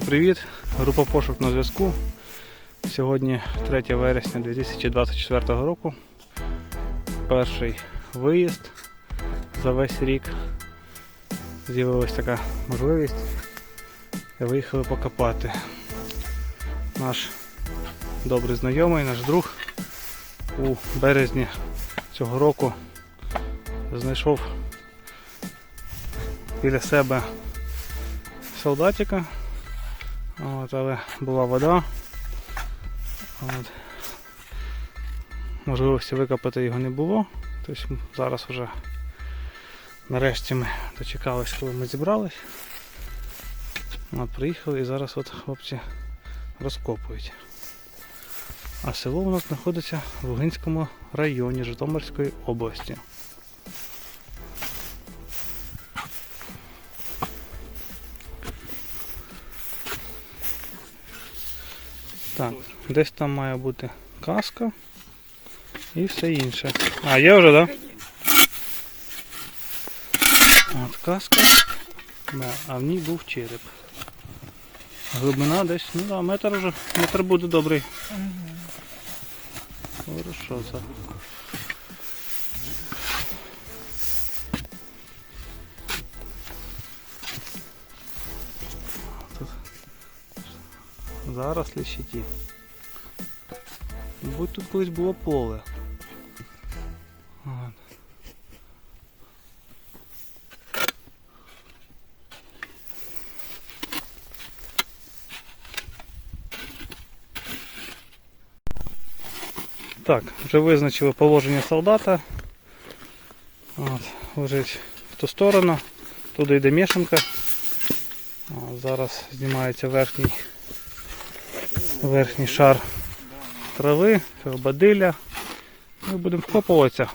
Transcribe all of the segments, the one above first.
привіт! Група пошук на зв'язку. Сьогодні 3 вересня 2024 року. Перший виїзд за весь рік. З'явилася така можливість. Виїхали покопати. Наш добрий знайомий, наш друг у березні цього року знайшов біля себе солдатика. От, але була вода. От. Можливості викопати його не було. Тобто зараз вже нарешті ми дочекалися, коли ми зібрались. От, приїхали і зараз от хлопці розкопують. А село у нас знаходиться в Лугинському районі Житомирської області. Так, десь там має бути каска і все інше. А, є вже, так? Да? От каска. Да, а в ній був череп. Глибина десь, ну да, метр вже, метр буде добрий. Хорошо це. Зарослі щиті. Будь тут колись було поле. Так, вже визначили положення солдата. От, лежить в ту сторону, туди йде мішанка. Зараз знімається верхній, верхній шар трави, цього бадилля. Ми будемо вкопуватися.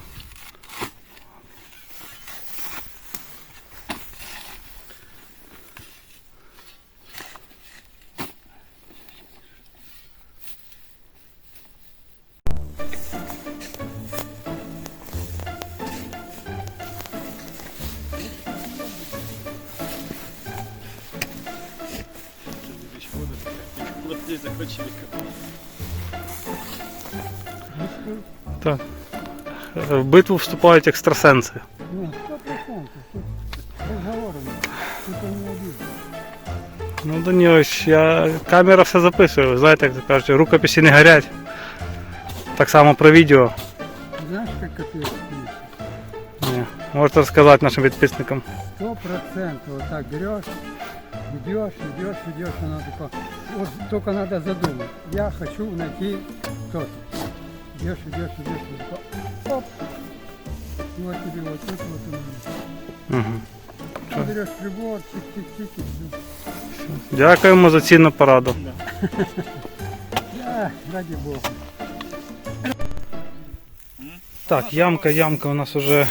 Так. В битву вступають екстрасенси. Ні, 100%. Тут розговорено. Тут не один. Ну до нього ж я камера все записує, ви знаєте, як то кажуть, рукописи не горять. Так само про відео. Знаєш, як капець пишет? Ні. Можете розказати нашим підписникам. Сто процентов вот так берешь, идешь, идешь, идешь, она такая, вот только надо задумать. Я хочу найти то-то. Идешь, идешь, идешь, оп. И вот тебе вот это вот надо. Угу. Ты берешь прибор, все. Дякуємо за цінну пораду. Да, ради бога. Так, ямка, ямка у нас вже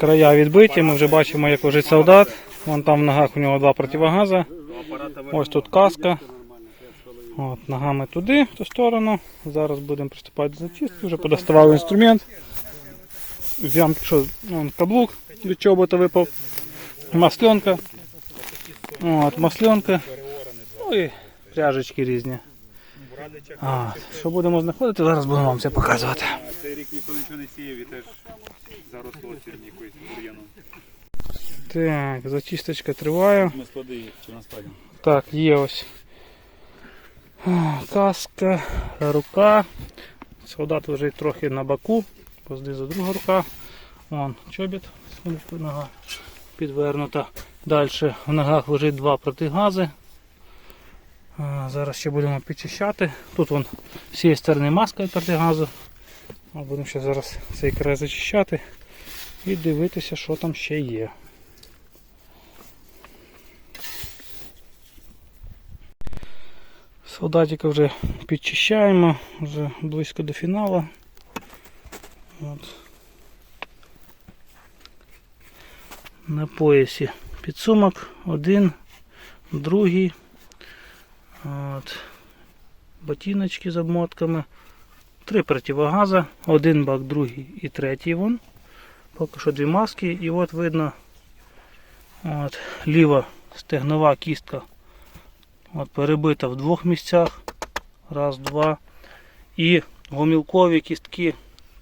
края відбиті. Ми вже бачимо, як лежить солдат. Вон там в ногах у нього два противогаза. Ось тут каска. От, ногами туди, в ту сторону. Зараз будемо приступати до зачистки. Вже подоставав інструмент. Ямки, що вон, каблук від чобота випав. Масленка. От, масленка. Ну і пряжечки різні. А, що будемо знаходити, зараз будемо вам це показувати. Цей рік ніхто нічого не сіяв і теж заросло сірнікою бур'яном. Так, зачисточка триває. Ми склади чи на складі? Так, є ось каска, рука. Солдат лежить трохи на боку, познизу друга рука. Вон чобіт, нога підвернута. Далі в ногах лежить два протигази. Зараз ще будемо підчищати. Тут вон з цієї сторони маска від протигазу. Будемо ще зараз цей край зачищати і дивитися, що там ще є. Солдатика вже підчищаємо, вже близько до фіналу. От. На поясі підсумок, один, другий. От. Ботиночки з обмотками. Три противогаза, один бак, другий і третій вон. Поки що дві маски і от видно от, ліва стегнова кістка От перебита в двох місцях. Раз, два. І гомілкові кістки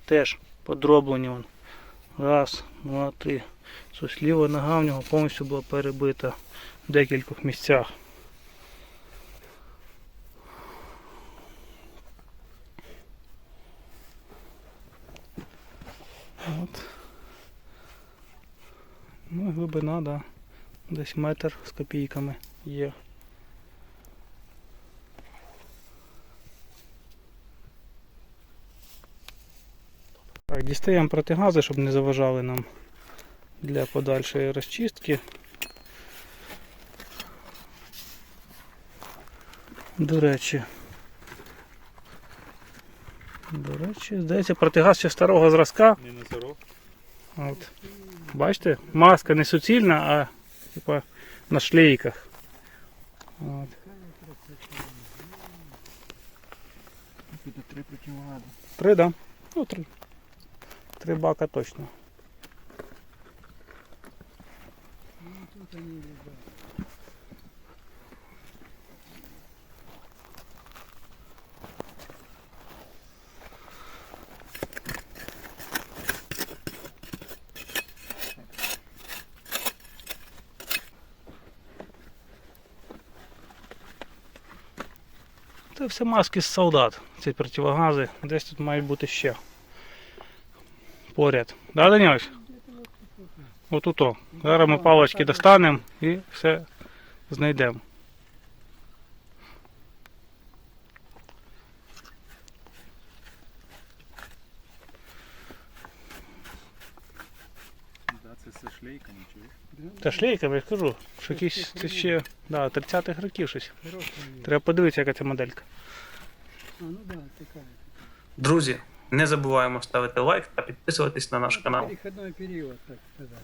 теж подроблені. Раз, два, три. Ось ліва нога в нього повністю була перебита в декількох місцях. От. Ну, і глибина, да. Десь метр з копійками є. Так, дістаємо протигази, щоб не заважали нам для подальшої розчистки. До речі. До речі, здається, протигаз ще старого зразка. Не на. От. Бачите, маска не суцільна, а типа на шлейках. От. Три. Три, да? Ну, три. Три бака точно. Це все маски з солдат. Ці противогази. Десь тут мають бути ще. Поряд. Да, Данілович? Отут. о. Зараз ми палочки достанемо і все знайдемо. Це шлейками, чуєш? Та шлейками, я кажу, що якісь це ще да, 30-х років щось. Треба подивитися, яка це моделька. А, ну да, такая. Друзі, не забуваємо ставити лайк та підписуватись на наш канал. Переходной период, так сказать.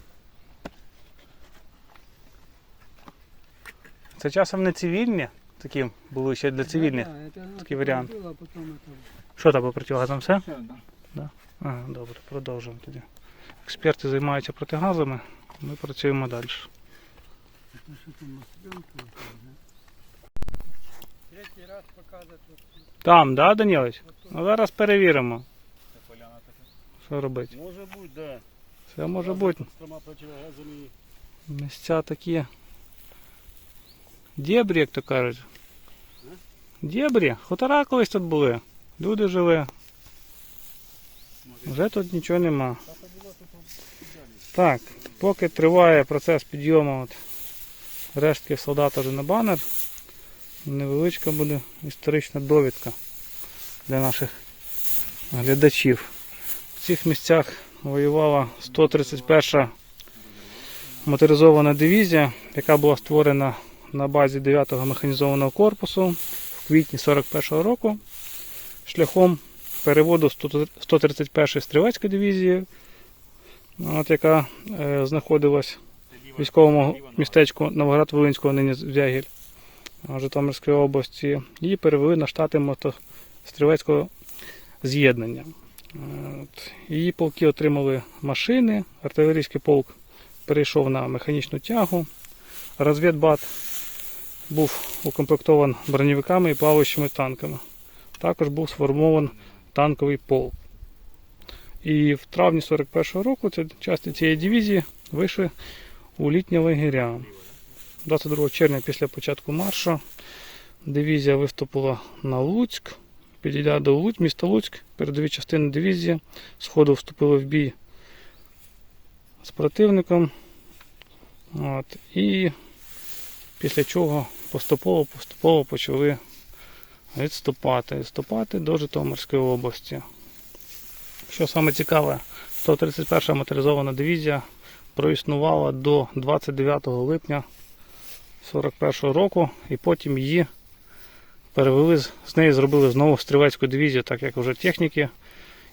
Це часом не цивільні, такі були ще для цивільних. Да, да, это оно Такий такое варіант. Было, а потом это... Що там по противогазам все? Все, да. Ага, добре, продовжуємо тоді. Експерти займаються протигазами, ми працюємо далі. Ну, что там, масленка вот там, да? Третий раз показывает вот тут. Там, да, Данілович? Вот тут. Ну зараз перевіримо, Це поляна така. що робити. Може бути, да. Все може бути. Місця такі. Дєбрі, як то кажуть. Дєбрі. Хутора колись тут були. Люди жили. Вже тут нічого нема. Так, поки триває процес підйому от рештки солдата вже на банер, невеличка буде історична довідка для наших глядачів. В цих місцях воювала 131 моторизована дивізія, яка була створена на базі 9-го механізованого корпусу в квітні 41-го року шляхом переводу 131-ї стрілецької дивізії, от, яка е, знаходилась в військовому містечку Новоград-Волинського, нині Звягіль е, Житомирської області, і перевели на штати мотострілецького з'єднання. От. Її полки отримали машини, артилерійський полк перейшов на механічну тягу. Розвідбат був укомплектований броньовиками і плаваючими танками. Також був сформований танковий полк. І в травні 41-го року частини цієї дивізії вийшли у літні лагеря. 22 червня після початку маршу дивізія виступила на Луцьк. Підійдя до Луцьк, міста Луцьк, передові частини дивізії сходу вступили в бій з противником. От, і після чого поступово-поступово почали відступати, відступати до Житомирської області. Що саме цікаве, 131 моторизована дивізія проіснувала до 29 липня 41 року, і потім її перевели, з неї зробили знову стрілецьку дивізію, так як вже техніки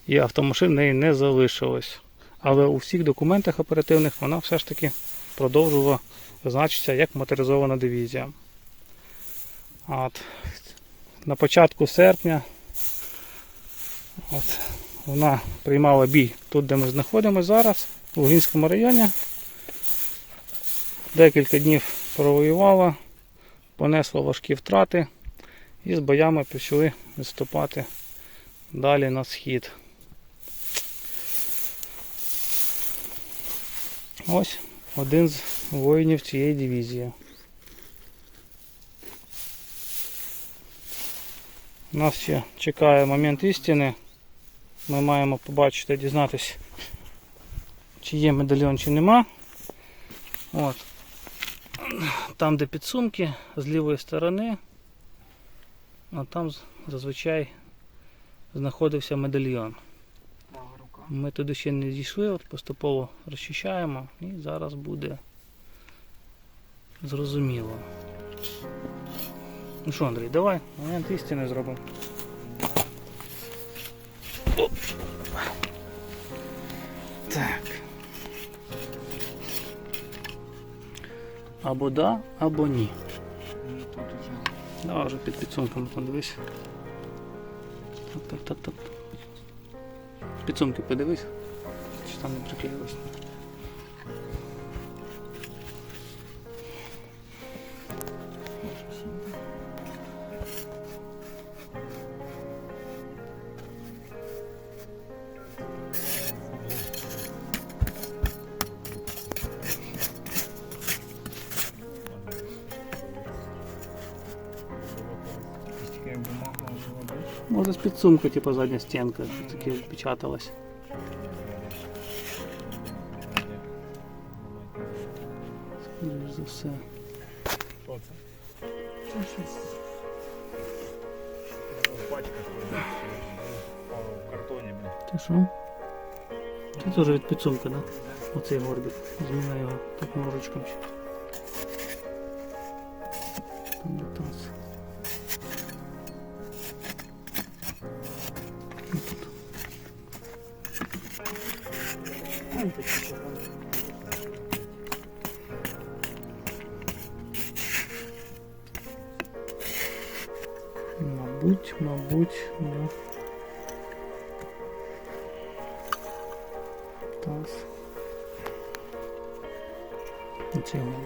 і автомашин в неї не залишилось. Але у всіх документах оперативних вона все ж таки продовжувала значитися як моторизована дивізія. От. На початку серпня от, вона приймала бій тут, де ми знаходимося зараз, у Лугінському районі. Декілька днів провоювала, понесло важкі втрати і з боями почали відступати далі на схід. Ось один з воїнів цієї дивізії. Нас ще чекає момент істини. Ми маємо побачити, дізнатися, чи є медальйон, чи нема. От. Там, де підсумки, з лівої сторони, а там зазвичай знаходився медальйон. Ми туди ще не дійшли, от поступово розчищаємо і зараз буде зрозуміло. Ну що, Андрій, давай, момент істини зробимо. Так. Або да, або ні. Давай вже під підсумками подивись. Так, так, так, так. Підсумки подивись. Чи там не приклеїлось. Може з підсумку, типу задня стінка, таке відпечаталась. Скоріш за все. Що це? Пачка в картоні, блін. Ти що? Це теж від підсумка, да? Оцей горбик. Зміна його так ножичком. ще. Оце воно.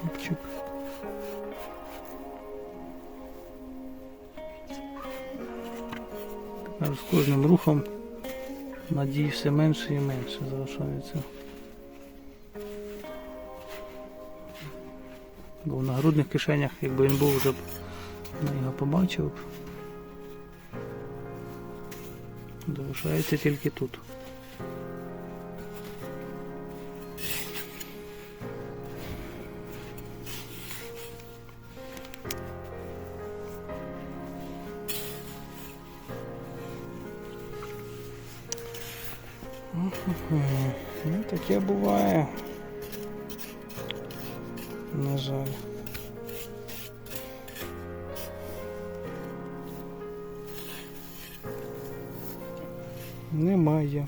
Хлопчик. З кожним рухом надій все менше і менше залишається. Бо в нагрудних кишенях, якби він був вже б ми його побачив. Залишається тільки тут. Ну, таке буває. На жаль. Немає.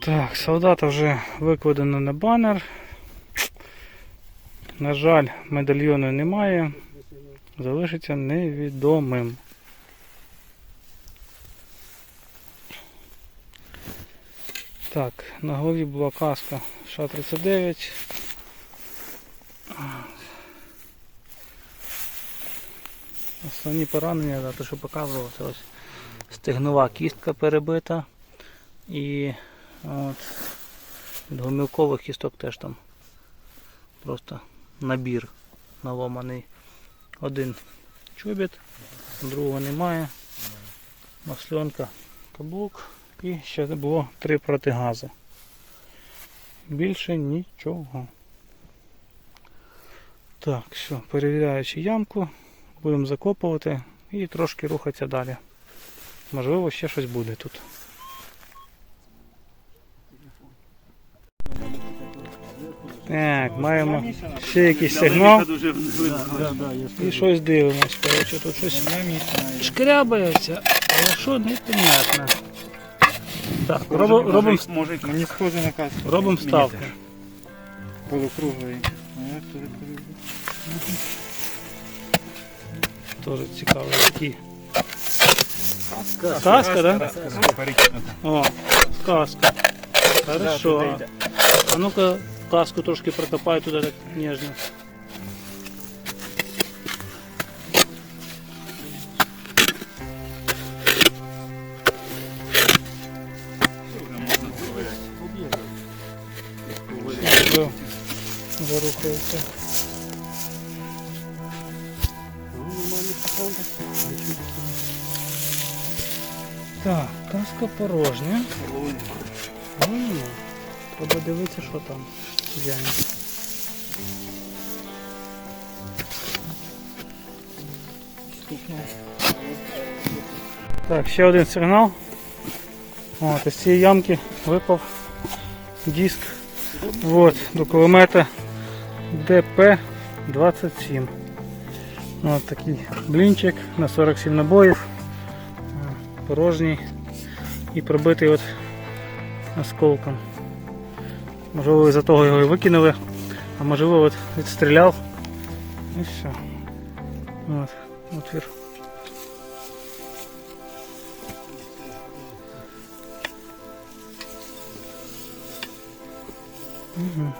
Так, солдата вже викладено на банер. На жаль, медальйону немає. Залишиться невідомим. Так, на голові була каска Ша-39. Основні поранення, да, те, що показував, це ось стегнова кістка перебита. І от, від гомілкових кісток теж там просто набір наломаний. Один чобіт, другого немає. Масленка, каблук і ще було три протигази. Більше нічого. Так, все, перевіряючи ямку, будемо закопувати і трошки рухатися далі. Можливо, ще щось буде тут. Так, маємо ще якийсь сигнал. І щось дивимось. Коротше, тут щось шкрябається, але що непонятно. Так, робимо Може, мені схоже на каску. робимо ставки. Полукруглий. Теж цікаво, які Каска, да? О, каска. Хорошо. А ну-ка каску трошки прокопай туди так ніжно. Так, каска порожня. М, Треба дивитися, що там. Глянь. Так, ще один сигнал. От, із цієї ямки випав диск от, до кулемета ДП-27. От такий блінчик на 47 набоїв. Порожній і пробитий от осколком. Можливо, із-за того його і викинули, а можливо от відстріляв. І все. От, отвір. Угу.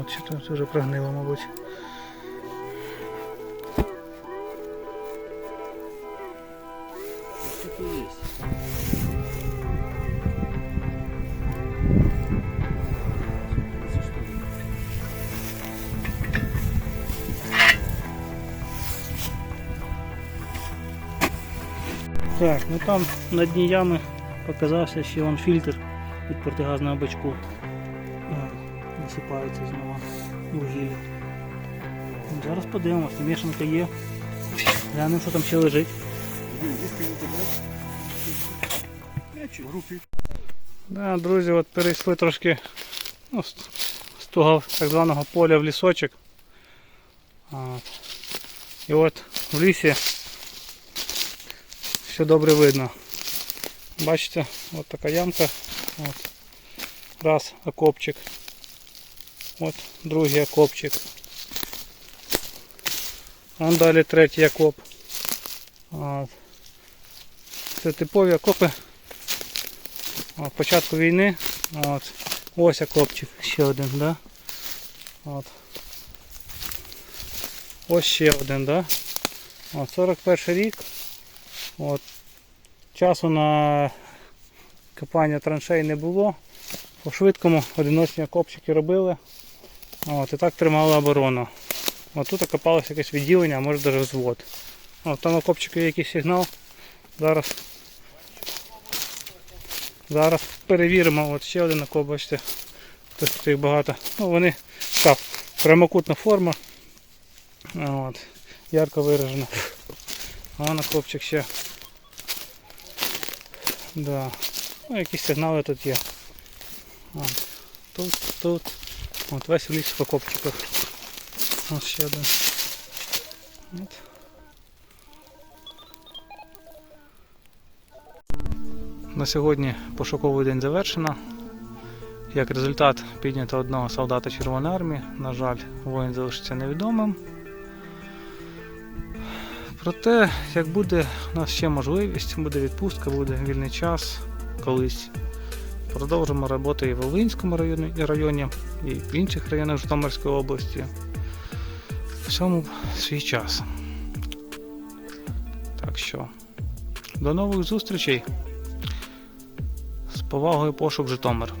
От, що тут вже прогнило, мабуть. Ну там на дні ями показався ще вон фільтр від протигазного бачку. Е, Висипається знову вугілля. Ну, Зараз подивимось, мішанка є. Глянемо, що там ще лежить. Да, друзі, от перейшли трошки ну, з того так званого поля в лісочок. От. І от в лісі все добре видно. Бачите, от така ямка. От. Раз окопчик. От другий окопчик. А далі третій окоп. От. Це типові окопи. От, початку війни. От. Ось окопчик, ще один, да? От. Ось ще один, да? От, 41 рік. От. Часу на копання траншей не було. По швидкому одиночні окопчики робили. От, і так тримали оборону. От тут окопалося якесь відділення, а може навіть взвод. От, там окопчики є якийсь сигнал. Зараз. Зараз перевіримо. От ще один окоп, бачите. Тут їх багато. Ну, вони так, прямокутна форма. От, ярко виражена. Вон окопчик ще. Да. Ну, якісь сигнали тут є. От. Тут, тут. От весь ліс в окопчиках. Ось ще один. От. На сьогодні пошуковий день завершено. Як результат піднято одного солдата Червоної армії. На жаль, воїн залишиться невідомим. Проте, як буде у нас ще можливість, буде відпустка, буде вільний час колись. Продовжимо роботу і в Волинському районі, районі, і в інших районах Житомирської області. Всьому свій час. Так що, до нових зустрічей. З повагою пошук Житомир.